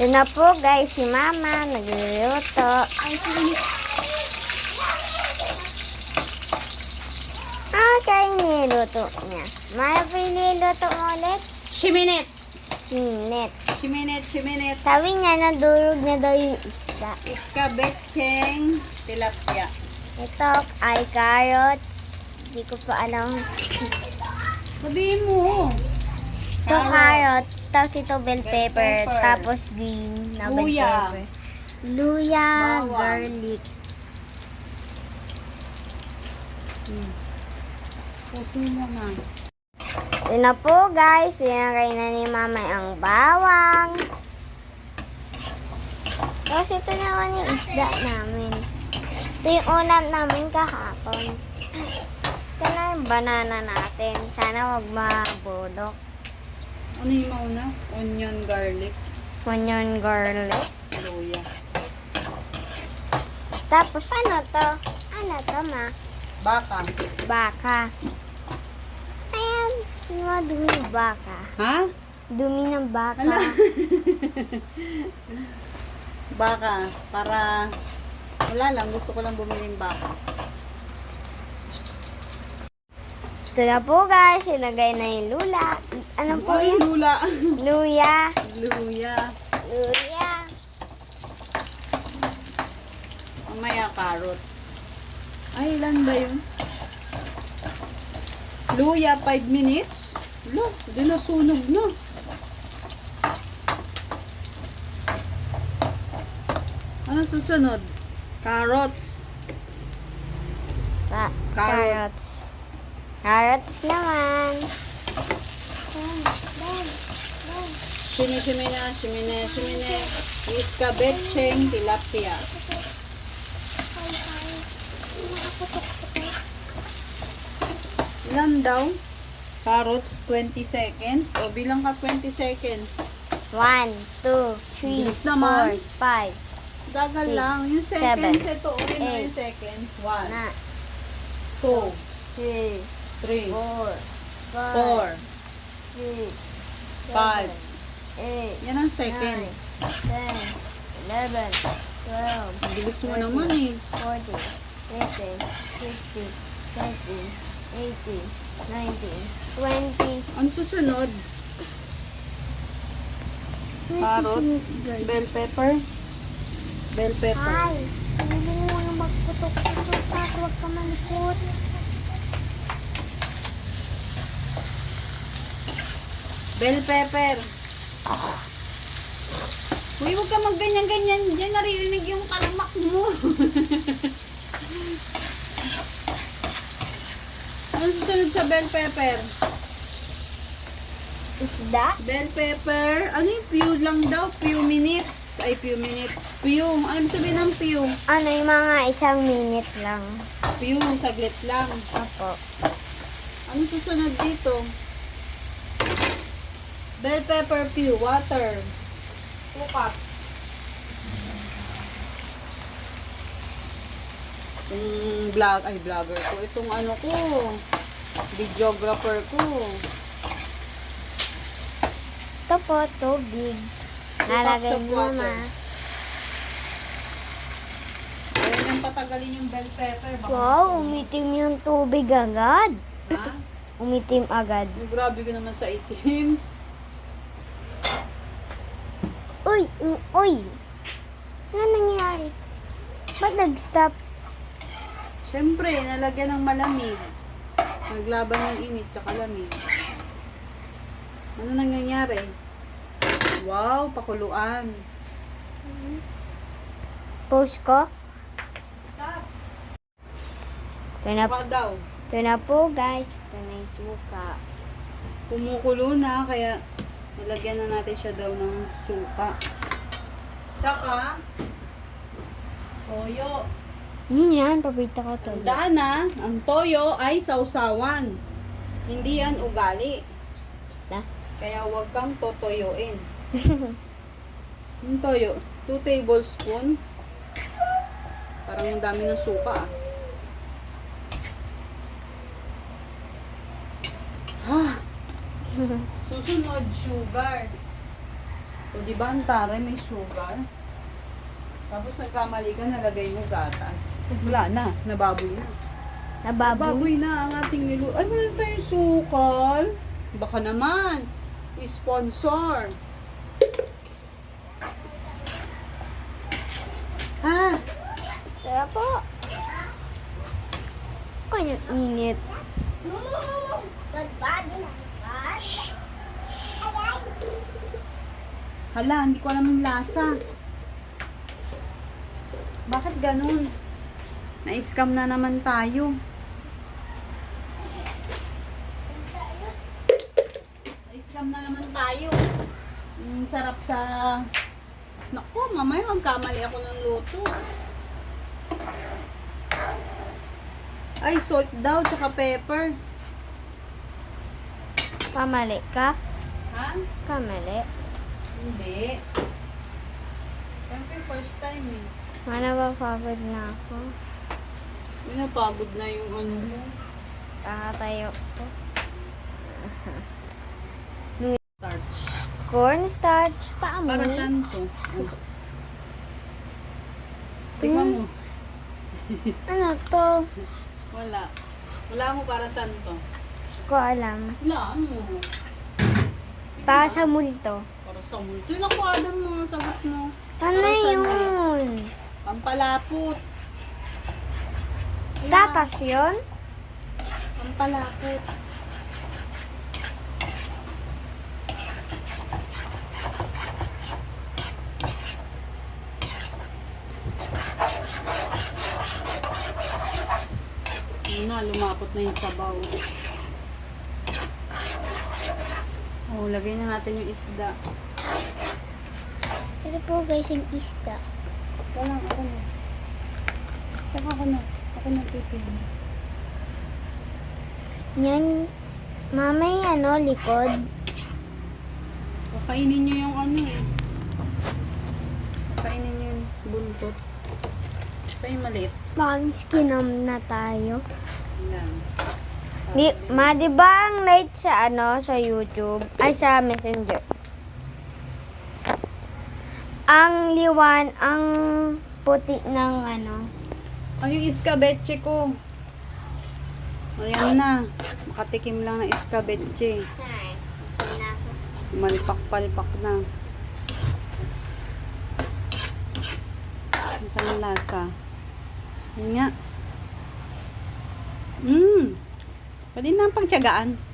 Yun na po guys, si mama nagluluto. Ah, kaya niluto niya. Maya po yung niluto mo ulit? Shiminet. Minute. Shiminet, shiminet. Sabi niya, nadurog na daw yung isda. Iskabetseng tilapia. Ito ay carrots. Hindi ko pa alam. Sabihin mo. Ito carrots. Tapos ito bell pepper. pepper. Tapos green na bell Luya. pepper. Luya. Bawang. Garlic. Puso mo na. Yun na po guys. Sinakay na ni mama ang bawang. Tapos ito naman yung isda namin. Ito yung ulam namin kahapon. Ito na yung banana natin. Sana wag mabulok. Ano yung mauna? Onion, garlic, Onion garlic. luya. Tapos ano to? Ano to ma? Baka. Baka. Ayan. Mga dumi ng baka. Ha? Dumi ng baka. Baka. Para, wala lang. Gusto ko lang bumili ng baka. Ito na po guys. Ilagay na yung lula. Ano po Ay, yun? lula. Luya. Luya. Luya. Mamaya carrots. Ay, ilan ba yun? Luya, 5 minutes? Lo, di na sunog na. Ano susunod? Carrots. Ka- Carrots. carrots. Carrots naman. Shimi, shimi na, shimi na, shimi na. Iskabetseng tilapia. Ilan daw? Carrots, 20 seconds. O, bilang ka 20 seconds. One, two, three, Bilis four, naman. five. Dagal Six, lang. Yung seven, seconds, ito ulit na yung seconds. 1, Na, 2, three, 3, four, five, 4, six, 5. eight, Yan ang seconds. nine, ten, eleven, twelve, bilis mo naman eh. 40, 50, 60, 70, 80, 90, 20. Ang susunod? Carrots, bell pepper. Bell pepper. Ay, hindi mo na magputok-putok huwag ka malikot. Bell pepper. Uy, huwag ka magganyan-ganyan. Diyan naririnig yung kalamak mo. ano susunod sa bell pepper? Isda? Bell pepper. Ano yung few lang daw? Few minutes. Ay, few minutes. Few. Ano sabihin ng few? Ano yung mga isang minute lang. Few, saglit lang. Apo. Ano susunod dito? Bell pepper few. Water. Two cups. Itong vlog, ay vlogger ko. Itong ano ko, videographer ko. Ito po, tubig. Nalagay mo ma. Kaya yung patagalin yung bell pepper. Baka Wow, umitim yung tubig agad. Ha? Umitim agad. Ay, grabe ka naman sa itim. Uy, oil. Ano nangyari? Ba't nag-stop? Siyempre, nalagyan ng malamig. Naglaban ng init tsaka lamig. Ano nangyayari? Wow, pakuluan. Post ko? Stop. Ito na, Pa daw. ito na po guys. Ito na yung suka. Kumukulo na, kaya nalagyan na natin siya daw ng suka. Tsaka, toyo. Yun yan, papita ko to. Tandaan na, ang toyo ay sausawan. Hindi yan ugali. Da? Kaya huwag kang totoyoin. Yung toyo, 2 tablespoon. Parang ang dami ng suka ah. Ah. Susunod, sugar. O di ba ang taray may sugar? Tapos nagkamali ka, nalagay mo gatas. Wala na, nababoy na. Nababoy. Baboy na ang ating nilu... Ay, wala na tayong sukal. Baka naman. Sponsor. Ha? Tara po. Kanyang init. Hala, hindi ko alam yung lasa. Bakit ganun? Na-scam na naman tayo. Na-scam na naman tayo. Ang sarap sa... Naku, mamaya magkamali ako ng luto. Ay, salt daw, tsaka pepper. Kamali ka? Ha? Kamali. Hindi. Siyempre, first time eh. Manapapagod na ako. Pinapagod na yung ano mo. Kakatayo ko. Starch. Cornstarch. Paamoy. Para saan to? Tingnan mo. Ano to? Wala. Wala mo para saan to? Ko alam. Wala mo. Para sa multo. Para sa multo. Yun ako, Adam mo. Sagot mo. Ano yun? Pampalapot. Wala. Gatas yun? Pampalapot. Yun na, lumapot na yung sabaw. Oh, lagay na natin yung isda. Po guys yung isda. Ito lang, ako na. Saka ako na. Ako na pipili. Yan. Mamay ano, likod. Kakainin nyo yung ano eh. Kakainin nyo yung buntot. Pa yung maliit. Pang skinam na tayo. Yan. Di, ma, di ba ang light sa ano, sa YouTube? Ay, sa Messenger. Ang liwan, ang puti ng ano. Ay, yung iskabeche ko. Ayan na. Makatikim lang ng iskabeche. Malpak-palpak na. Ang kanyang lasa. Yun nga. Mmm. Pwede na ang pagtyagaan.